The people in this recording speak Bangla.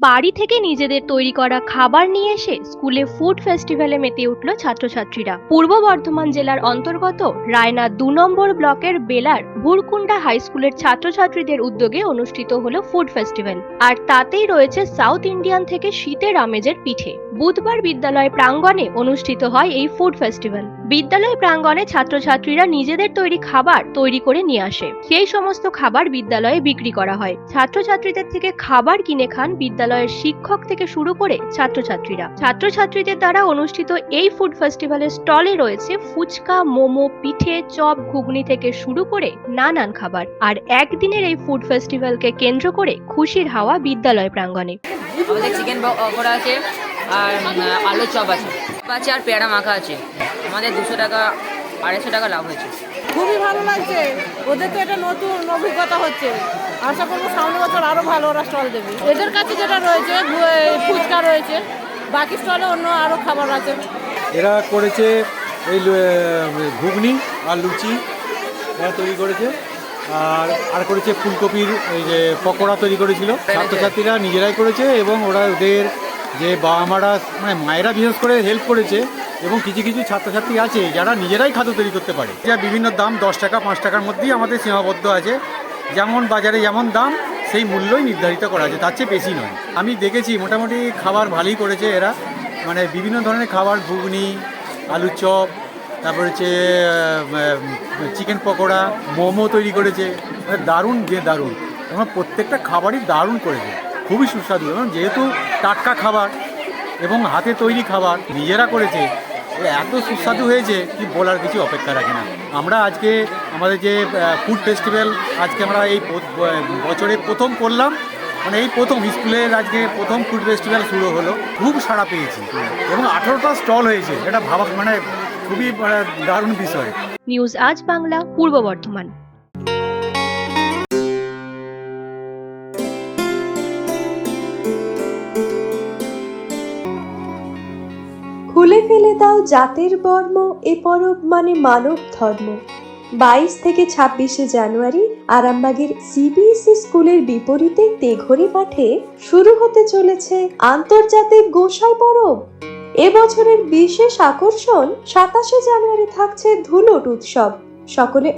বাড়ি থেকে নিজেদের তৈরি করা খাবার নিয়ে এসে স্কুলে ফুড ফেস্টিভ্যালে মেতে উঠল ছাত্রছাত্রীরা। পূর্ব বর্ধমান জেলার অন্তর্গত রায়না দু নম্বর ব্লকের বেলার ভুরকুন্ডা হাই স্কুলের ছাত্রছাত্রীদের উদ্যোগে অনুষ্ঠিত হলো ফুড ফেস্টিভ্যাল। আর তাতেই রয়েছে সাউথ ইন্ডিয়ান থেকে শীতের আমেজের পিঠে। বুধবার বিদ্যালয় প্রাঙ্গণে অনুষ্ঠিত হয় এই ফুড ফেস্টিভ্যাল বিদ্যালয় প্রাঙ্গণে ছাত্রছাত্রীরা নিজেদের তৈরি খাবার তৈরি করে নিয়ে আসে। সেই সমস্ত খাবার বিদ্যালয়ে বিক্রি করা হয়। ছাত্রছাত্রীদের থেকে খাবার কিনে খান বিদ্যালয়ের শিক্ষক থেকে শুরু করে ছাত্রছাত্রীরা। ছাত্রছাত্রীদের দ্বারা অনুষ্ঠিত এই ফুড ফেস্টিভ্যালের স্টলে রয়েছে ফুচকা, মোমো, পিঠে, চপ, ঘুগনি থেকে শুরু করে নানান খাবার। আর একদিনের এই ফুড ফেস্টিভ্যালকে কেন্দ্র করে খুশির হাওয়া বিদ্যালয় প্রাঙ্গণে। আমাদের চিকেন পকোড়া আছে। আর আলুর চপ আছে। আছে আর পেয়ারা মাখা আছে। আমাদের দুশো টাকা আড়াইশো টাকা লাভ হয়েছে। খুবই ভালো লাগছে। ওদের তো এটা নতুন অভিজ্ঞতা হচ্ছে। আশা করব সামনের বছর আরও ভালো ওরা স্টল দেবে। এদের কাছে যেটা রয়েছে ফুচকা রয়েছে। বাকি স্টলে অন্য আরও খাবার আছে। এরা করেছে এই ঘুগনি আর লুচি এরা তৈরি করেছে। আর আর করেছে ফুলকপির এই যে পকোড়া তৈরি করেছিল। ছাত্রছাত্রীরা নিজেরাই করেছে এবং ওরা ওদের যে বাবা মারা মানে মায়েরা বিশেষ করে হেল্প করেছে এবং কিছু কিছু ছাত্রছাত্রী আছে যারা নিজেরাই খাদ্য তৈরি করতে পারে। যা বিভিন্ন দাম, দশ টাকা, পাঁচ টাকার মধ্যেই আমাদের সীমাবদ্ধ আছে। যেমন বাজারে যেমন দাম, সেই মূল্যই নির্ধারিত করা আছে, তার চেয়ে বেশি নয়। আমি দেখেছি মোটামুটি খাবার ভালোই করেছে এরা। মানে বিভিন্ন ধরনের খাবার, ঘুগনি, আলুর চপ, তারপর হচ্ছে চিকেন পকোড়া, মোমো তৈরি করেছে। মানে দারুণ, যে দারুণ। এবং প্রত্যেকটা খাবারই দারুণ করেছে। খুবই সুস্বাদু এবং যেহেতু টাটকা খাবার এবং হাতে তৈরি খাবার নিজেরা করেছে এত সুস্বাদু হয়েছে কি বলার কিছু অপেক্ষা রাখে না। আমরা আজকে আমাদের যে ফুড ফেস্টিভ্যাল আজকে আমরা এই বছরে প্রথম করলাম। মানে এই প্রথম স্কুলের আজকে প্রথম ফুড ফেস্টিভ্যাল শুরু হলো। খুব সাড়া পেয়েছি এবং আঠেরোটা স্টল হয়েছে। এটা ভাবা মানে খুবই দারুণ বিষয়। নিউজ আজ বাংলা, পূর্ব বর্ধমান। খুলে ফেলে দাও জাতের বর্ম, এ পরব মানে মানব ধর্ম। বাইশ থেকে ছাব্বিশে জানুয়ারি আরামবাগের সিবিএসই স্কুলের বিপরীতে তেঘরি মাঠে শুরু হতে চলেছে আন্তর্জাতিক গোসাই পরব। এবছরের বিশেষ আকর্ষণ সাতাশে জানুয়ারি থাকছে ধুলট উৎসব। সকলে